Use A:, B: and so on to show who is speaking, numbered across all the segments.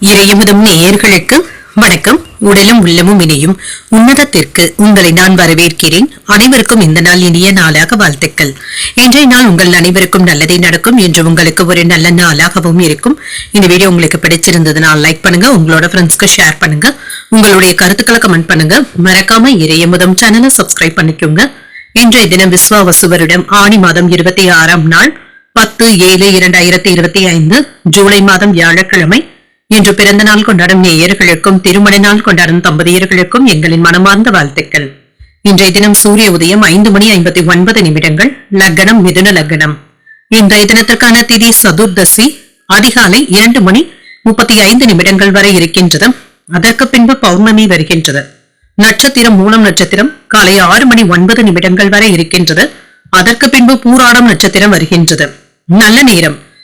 A: இறையமுதும் நேயர்களுக்கு வணக்கம். உடலும் உள்ளமும் இணையும் உன்னதத்திற்கு உங்களை நான் வரவேற்கிறேன். அனைவருக்கும் இந்த நாள் இனிய நாளாக வாழ்த்துக்கள். இன்றைய நாள் உங்கள் அனைவருக்கும் நல்லதே நடக்கும். என்று உங்களுக்கு ஒரு நல்ல நாளாகவும் இருக்கும். இந்த வீடியோ உங்களுக்கு பிடிச்சிருந்ததுனால் லைக் பண்ணுங்க. உங்களோட ஃப்ரெண்ட்ஸ்க்கு ஷேர் பண்ணுங்க. உங்களுடைய கருத்துக்களை கமெண்ட் பண்ணுங்க. மறக்காம இறையமுதம் சேனலை சப்ஸ்கிரைப் பண்ணிக்கோங்க. இன்றைய தினம் விஸ்வாவசுவரிடம் ஆணி மாதம் இருபத்தி ஆறாம் நாள். பத்து ஏழு இரண்டாயிரத்தி இருபத்தி ஐந்து. ஜூலை மாதம் வியாழக்கிழமை. இன்று பிறந்த நாள் கொண்டாடும் நேயர்களுக்கும் திருமண நாள் கொண்டாடும் தம்பதியர்களுக்கும் எங்களின் மனமார்ந்த வாழ்த்துக்கள். இன்றைய தினம் சூரிய உதயம் ஐந்து மணி ஐம்பத்தி ஒன்பது நிமிடங்கள் லக்னம் மிதுன லக்னம். இன்றைய தினத்திற்கான திதி சதுர்தசி அதிகாலை இரண்டு மணி முப்பத்தி ஐந்து நிமிடங்கள் வரை இருக்கின்றது அதற்கு பின்பு பௌர்ணமி வருகின்றது. நட்சத்திரம் மூலம் நட்சத்திரம் காலை ஆறு மணி ஒன்பது நிமிடங்கள் வரை இருக்கின்றது அதற்கு பின்பு பூராடம் நட்சத்திரம் வருகின்றது. நல்ல நேரம்.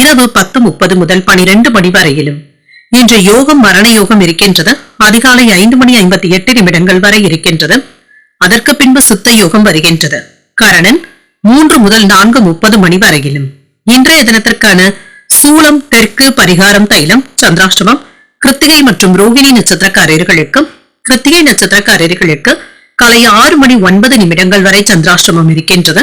A: இரவு பத்து முப்பது முதல் பனிரெண்டு மணி வரையிலும். இன்று யோகம் மரண யோகம் இருக்கின்றது. அதிகாலை ஐந்து மணி ஐம்பத்தி எட்டு நிமிடங்கள் வரை இருக்கின்றது. அதற்கு பின்பு சித்த யோகம் வருகின்றது. கரணன் மூன்று முதல் நான்கு முப்பது மணி வரையிலும். இன்றைய தினத்திற்கான சூலம் தெற்கு பரிகாரம் தைலம் சந்திராஷ்டமம் கிருத்திகை மற்றும் ரோகிணி நட்சத்திரக்காரர்களுக்கு கிருத்திகை நட்சத்திரக்காரர்களுக்கு காலை ஆறு மணி ஒன்பது நிமிடங்கள் வரை சந்திராஷ்டமம் இருக்கின்றது.